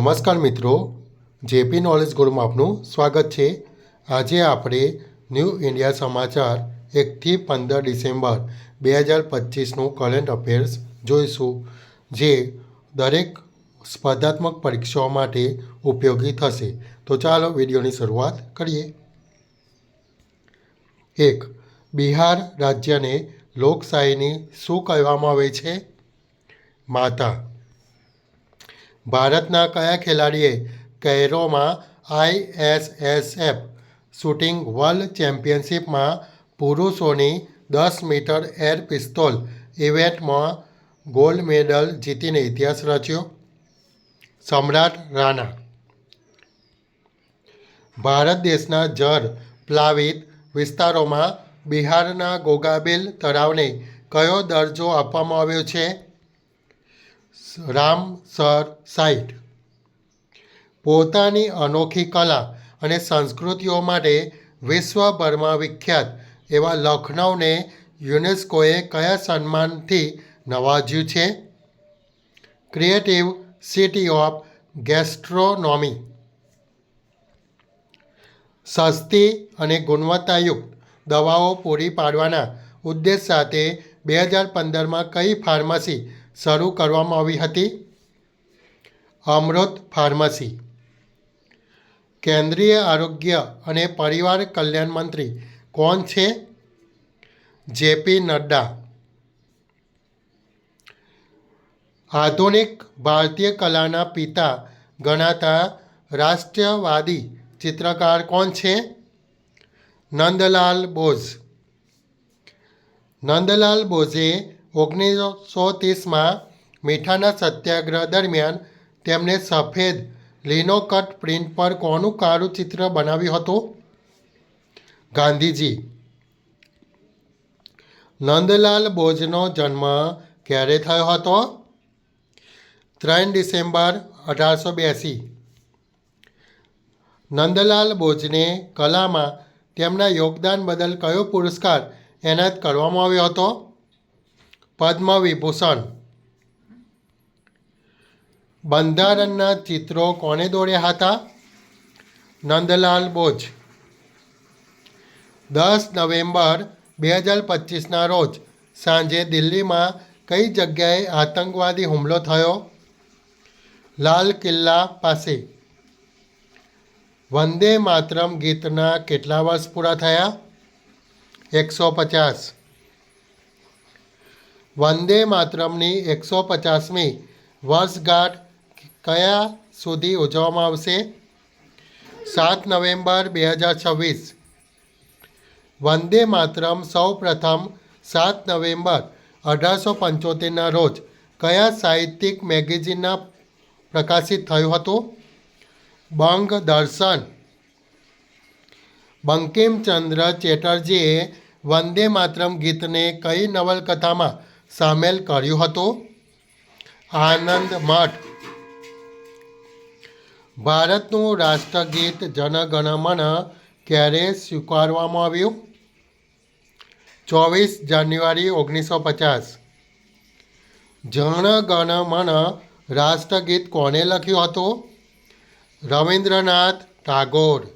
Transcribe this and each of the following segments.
નમસ્કાર મિત્રો, JP knowledge ગુરુમાં આપનું સ્વાગત છે. આજે આપણે ન્યૂ ઇન્ડિયા સમાચાર એકથી પંદર ડિસેમ્બર બે હજાર પચીસનું કરંટ અફેર્સ જોઈશું, જે દરેક સ્પર્ધાત્મક પરીક્ષાઓ માટે ઉપયોગી થશે. તો ચાલો વિડીયોની શરૂઆત કરીએ. એક, બિહાર રાજ્યને લોકશાહીની શું કહેવામાં આવે છે? માતા ભારતના કયા ખેલાડીએ કૈરોમાં આઈએસએસએફ શૂટિંગ વર્લ્ડ ચેમ્પિયનશિપમાં પુરુષોની દસ મીટર એર પિસ્તોલ ઇવેન્ટમાં ગોલ્ડ મેડલ જીતીને ઇતિહાસ રચ્યો? સમ્રાટ રાણા. ભારત દેશના જળ પ્લાવિત વિસ્તારોમાં બિહારના ગોગાબેલ તળાવને કયો દરજ્જો આપવામાં આવ્યો છે? રામસર સાઇટ પોતાની અનોખી કલા અને સંસ્કૃતિઓ માટે વિશ્વભરમાં વિખ્યાત એવા લખનૌને યુનેસ્કોએ કયા સન્માનથી નવાજ્યું છે? ક્રિએટિવ સિટી ઓફ ગેસ્ટ્રોનોમી સસ્તી અને ગુણવત્તાયુક્ત દવાઓ પૂરી પાડવાના ઉદ્દેશ સાથે બે હજાર પંદરમાં કઈ ફાર્મસી શરૂ કરવામાં આવી હતી. અમૃત ફાર્મસી. કેન્દ્રીય આરોગ્ય અને પરિવાર કલ્યાણ મંત્રી કોણ છે? જેપી નડ્ડા. આધુનિક ભારતીય કલાના પિતા ગણાતા રાષ્ટ્રવાદી ચિત્રકાર કોણ છે? નંદલાલ બોઝ. નંદલાલ બોઝે ઓગણીસો ત્રીસમાં મીઠાના સત્યાગ્રહ દરમિયાન તેમણે સફેદ લિનોકટ પ્રિન્ટ પર કોનું કાળું ચિત્ર બનાવ્યું હતું? ગાંધીજી. નંદલાલ બોઝનો જન્મ ક્યારે થયો હતો? ત્રણ ડિસેમ્બર અઢારસો બ્યાસી. નંદલાલ બોઝને કલામાં તેમના યોગદાન બદલ કયો પુરસ્કાર એનાયત કરવામાં આવ્યો હતો? પદ્મ વિભૂષણ બંધારણના ચિત્રો કોણે દોર્યા હતા નંદલાલ બોઝ દસ નવેમ્બર બે હજાર પચીસના રોજ સાંજે દિલ્હીમાં કઈ જગ્યાએ આતંકવાદી હુમલો થયો લાલ કિલ્લા પાસે વંદે માતરમ ગીતના કેટલા વર્ષ પૂરા થયા એકસો પચાસ વંદે માતરમની એકસો પચાસમી વર્ષગાંઠ કયા સુધી ઉજવવામાં આવશે? સાત નવેમ્બર બે હજાર છવ્વીસ. વંદે માતરમ સૌ પ્રથમ સાત નવેમ્બર અઢારસો પંચોતેરના રોજ કયા સાહિત્યિક મેગેઝિનના પ્રકાશિત થયું હતું? બંગ દર્શન. બંકિમચંદ્ર ચેટર્જીએ વંદે માતરમ ગીતને કઈ નવલકથામાં સામેલ કર્યું હતું. આનંદ મઠ. ભારતનું રાષ્ટ્રગીત જનગણમન ક્યારે સ્વીકારવામાં આવ્યું? ચોવીસ જાન્યુઆરી ઓગણીસો પચાસ. જનગણમન રાષ્ટ્રગીત કોણે લખ્યું હતું? રવિન્દ્રનાથ ટાગોર.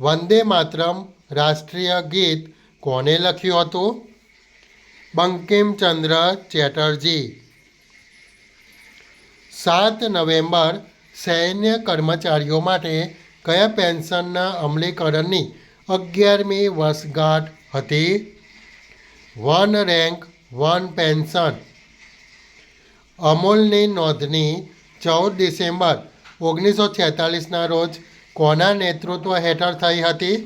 વંદે માતરમ રાષ્ટ્રીય ગીત કોણે લખ્યું હતું? બંકિમચંદ્ર ચેટર્જી. સાત નવેમ્બર સૈન્ય કર્મચારીઓ માટે કયા પેન્શનના અમલીકરણની અગિયારમી વર્ષગાંઠ હતી? One rank one pension. અમૂલની નોંધણી ચૌદ ડિસેમ્બર ઓગણીસો છેતાલીસના રોજ કોના નેતૃત્વ હેઠળ થઈ હતી?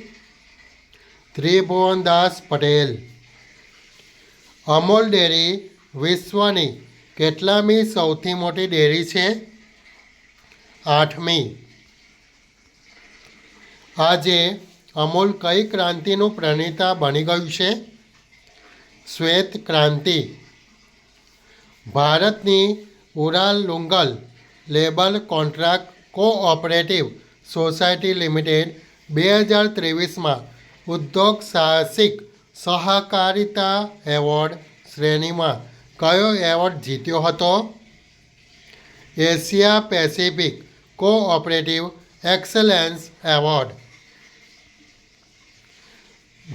ત્રિભુવનદાસ પટેલ. અમૂલ ડેરી વિશ્વની કેટલામી સૌથી મોટી ડેરી છે? આઠમી. આજે અમૂલ કઈ ક્રાંતિનું પ્રણેતા બની ગયું છે? શ્વેત ક્રાંતિ. ભારતની ઉરાલ લુંગલ label contract cooperative society limited બે હજાર ત્રેવીસમાં ઉદ્યોગ સાહસિક સહકારિતા એવોર્ડ શ્રેણીમાં કયો એવોર્ડ જીત્યો હતો? Asia Pacific cooperative excellence award.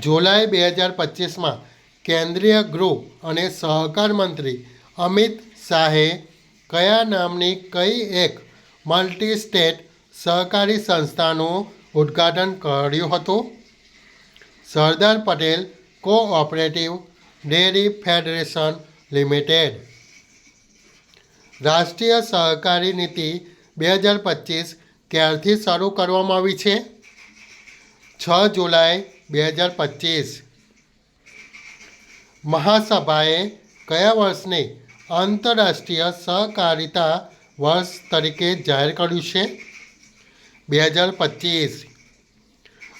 જુલાઈ બે હજાર પચીસમાં કેન્દ્રીય ગૃહ અને સહકાર મંત્રી અમિત શાહે કયા નામની કઈ એક મલ્ટી સ્ટેટ સહકારી સંસ્થાનું ઉદ્ઘાટન કર્યું હતું? Sardar Patel cooperative dairy federation limited રાષ્ટ્રીય સહકારી નીતિ બે હજાર પચીસ ક્યારથી શરૂ કરવામાં આવી છે? છ જુલાઈ બે હજાર પચીસ. મહાસભાએ કયા વર્ષને આંતરરાષ્ટ્રીય સહકારિતા વર્ષ તરીકે જાહેર કર્યું છે? બે હજાર પચીસ.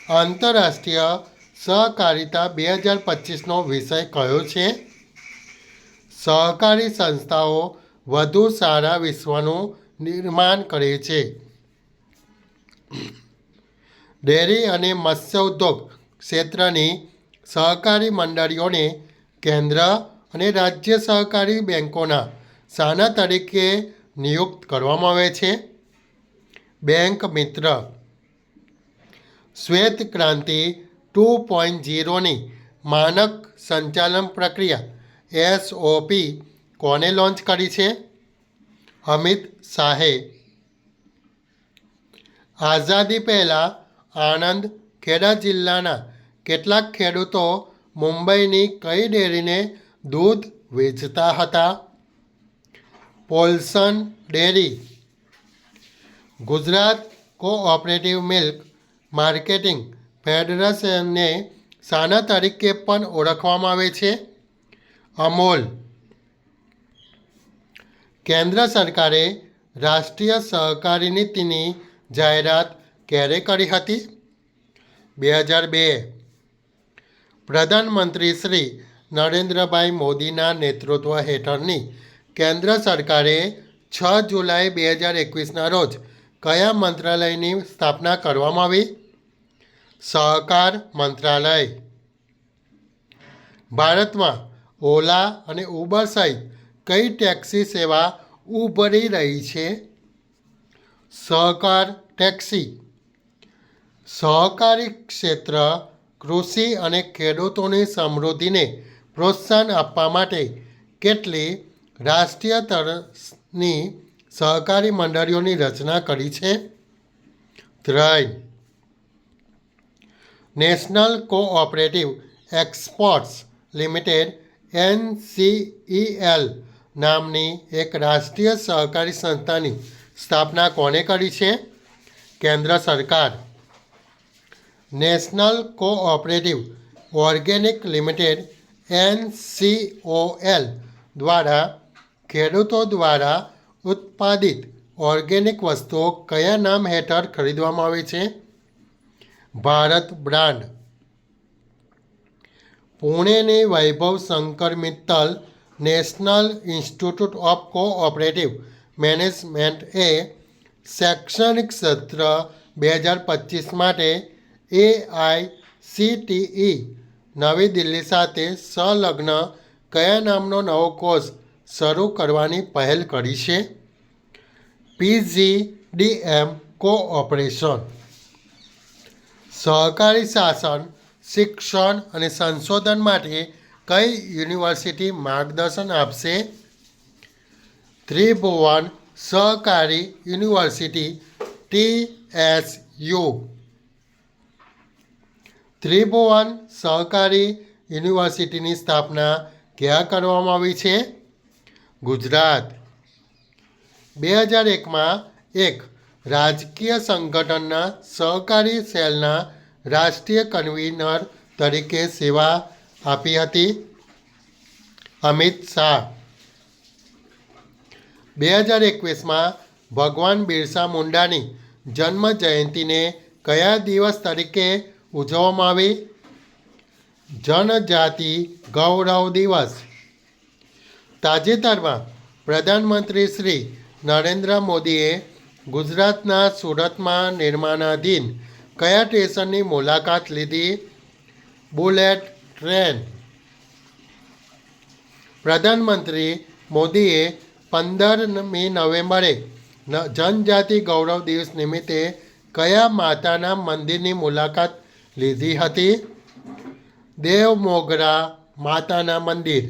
આંતરરાષ્ટ્રીય સહકારિતા બે હજાર પચીસનો વિષય કયો છે? સહકારી સંસ્થાઓ વધુ સારા વિશ્વનું નિર્માણ કરે છે. ડેરી અને મત્સ્ય ઉદ્યોગ ક્ષેત્રની સહકારી મંડળીઓને કેન્દ્ર અને રાજ્ય સહકારી બેંકોના સાના તરીકે નિયુક્ત કરવામાં આવે છે. બેંક મિત્ર. શ્વેત ક્રાંતિ ટુ પોઈન્ટ ઝીરોની માનક સંચાલન પ્રક્રિયા એસઓપી કોને લોન્ચ કરી છે? અમિત શાહે. આઝાદી પહેલાં આણંદ ખેડા જિલ્લાના કેટલાક ખેડૂતો મુંબઈની કઈ ડેરીને દૂધ વેચતા હતા? Polson dairy. Gujarat cooperative milk marketing ફેડરેશનને શાના તરીકે પણ ઓળખવામાં આવે છે. અમોલ. કેન્દ્ર સરકારે રાષ્ટ્રીય સહકારી નીતિની જાહેરાત ક્યારે કરી હતી? બે હજાર બે. પ્રધાનમંત્રી શ્રી નરેન્દ્રભાઈ મોદીના નેતૃત્વ હેઠળની કેન્દ્ર સરકારે છ જુલાઈ બે હજાર એકવીસના રોજ કયા મંત્રાલયની સ્થાપના કરવામાં આવી? સહકાર મંત્રાલય. ભારતમાં ઓલા અને ઉબર સહિત કઈ ટેક્સી સેવા ઉભરી રહી છે? સહકાર ટેક્સી. સહકારી ક્ષેત્ર કૃષિ અને ખેડૂતોની સમૃદ્ધિને પ્રોત્સાહન આપવા માટે કેટલી રાષ્ટ્રીય તરસની સહકારી મંડળીઓની રચના કરી છે? ત્રણ. National cooperative exports limited, NCEL નામની એક રાષ્ટ્રીય સહકારી સંસ્થાની સ્થાપના કોને કરી છે? કેન્દ્ર સરકાર. National cooperative organic limited, NCOL દ્વારા ખેડૂતો દ્વારા ઉત્પાદિત ઓર્ગેનિક વસ્તુઓ કયા નામ હેઠળ ખરીદવામાં આવે છે? Bharat brand. પુણેની Vaibhav Shankar Mittal national institute of cooperative management એ શૈક્ષણિક સત્ર બે હજાર પચીસ માટે એ આઈ સી નવી દિલ્હી સાથે સંલગ્ન કયા નામનો નવો કોર્સ શરૂ કરવાની પહેલ કરી છે? PG DM cooperation. સહકારી શાસન, શિક્ષણ અને સંશોધન માટે કઈ યુનિવર્સિટી માર્ગદર્શન આપશે? ત્રિભુવન સહકારી university, T S U. Tribhuvan સહકારી યુનિવર્સિટીની સ્થાપના ક્યાં કરવામાં આવી છે? ગુજરાત. બે હજાર એકમાં એક રાજકીય સંગઠનના સહકારી સેલના રાષ્ટ્રીય કન્વીનર તરીકે સેવા આપી હતી. અમિત શાહ. બે હજાર એકવીસમાં ભગવાન બિરસા મુંડાની જન્મ જયંતિને કયા દિવસ તરીકે ઉજવવામાં આવી? જનજાતિ ગૌરવ દિવસ. તાજેતરમાં પ્રધાનમંત્રી શ્રી નરેન્દ્ર મોદીએ ગુજરાતના સુરતમાં નિર્માણાધીન કયા સ્ટેશનની મુલાકાત લીધી? Bullet, train. પ્રધાનમંત્રી મોદીએ પંદરમી નવેમ્બરે જનજાતિ ગૌરવ દિવસ નિમિત્તે કયા માતાના મંદિરની મુલાકાત લીધી હતી? દેવ મોગરા માતાના મંદિર.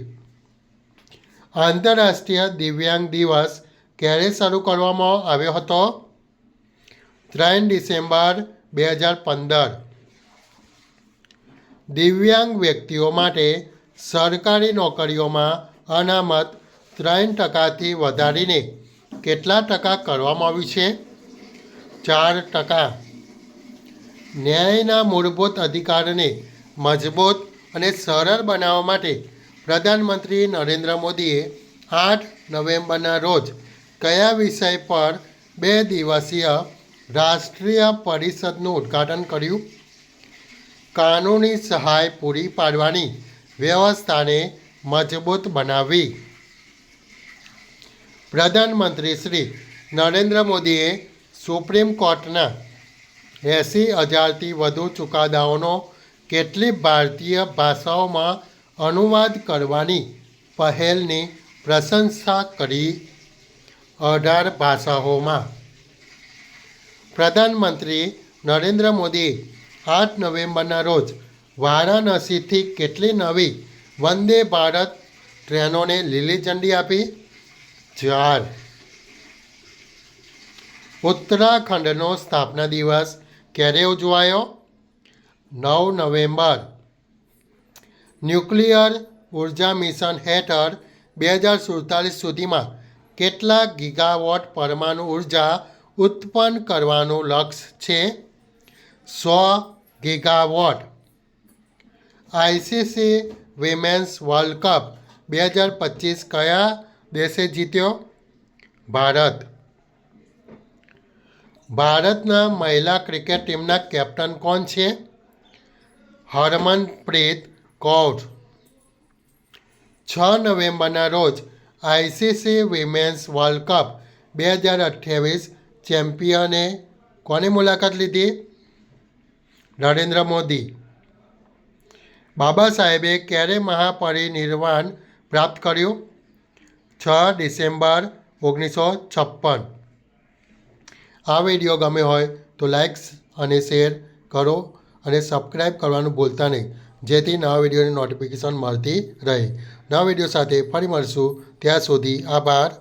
આંતરરાષ્ટ્રીય દિવ્યાંગ દિવસ ક્યારે શરૂ કરવામાં આવ્યો હતો? ત્રણ ડિસેમ્બર બે હજાર પંદર. દિવ્યાંગ વ્યક્તિઓ માટે સરકારી નોકરીઓમાં અનામત ત્રણ ટકાથી વધારીને કેટલા ટકા કરવામાં આવ્યું છે? ચાર ટકા. ન્યાયના મૂળભૂત અધિકારને મજબૂત અને સરળ બનાવવા માટે પ્રધાનમંત્રી નરેન્દ્ર મોદીએ આઠ નવેમ્બરના રોજ કયા વિષય પર બે દિવસીય રાષ્ટ્રીય પરિષદનું ઉદ્ઘાટન કર્યું? કાનૂની સહાય પૂરી પાડવાની વ્યવસ્થાને મજબૂત બનાવવી. પ્રધાનમંત્રી શ્રી નરેન્દ્ર મોદીએ સુપ્રીમ કોર્ટના એંસી હજારથી વધુ ચુકાદાઓનો કેટલી ભારતીય ભાષાઓમાં અનુવાદ કરવાની પહેલની પ્રશંસા કરી અઢાર ભાષાઓમાં. પ્રધાનમંત્રી નરેન્દ્ર મોદી આઠ નવેમ્બરના રોજ વારાણસીથી કેટલી નવી વંદે ભારત ટ્રેનોને લીલી ઝંડી આપી? ચાર. ઉત્તરાખંડનો સ્થાપના દિવસ ક્યારે ઉજવાયો? નવ નવેમ્બર. ન્યુક્લિયર ઊર્જા મિશન હેઠળ બે હજાર સુડતાલીસ સુધીમાં કેટલા ગીગાવોટ પરમાણુ ઊર્જા ઉત્પન્ન કરવાનું લક્ષ્ય છે? સો gigawatt. ICC women's world cup બે હજાર પચીસ કયા દેશે જીત્યો? ભારત. ભારતના મહિલા ક્રિકેટ ટીમના કેપ્ટન કોણ છે? હરમનપ્રીત કૌર. છ નવેમ્બરના રોજ આઈસીસી વિમેન્સ વર્લ્ડ કપ બે હજાર અઠ્યાવીસ ચેમ્પિયને કોની મુલાકાત લીધી? નરેન્દ્ર મોદી. બાબા સાહેબે ક્યારે મહાપરિનિર્વાણ પ્રાપ્ત કર્યું? છ ડિસેમ્બર ઓગણીસો છપ્પન. આ વીડિયો ગમે હોય તો લાઇક્સ અને શેર કરો અને સબસ્ક્રાઈબ કરવાનું ભૂલતા નહીં. જેથી નવા વિડીયોની નોટિફિકેશન મળતી રહે. નવા વીડિયો સાથે ફરી મળશું. ત્યાં સુધી આભાર.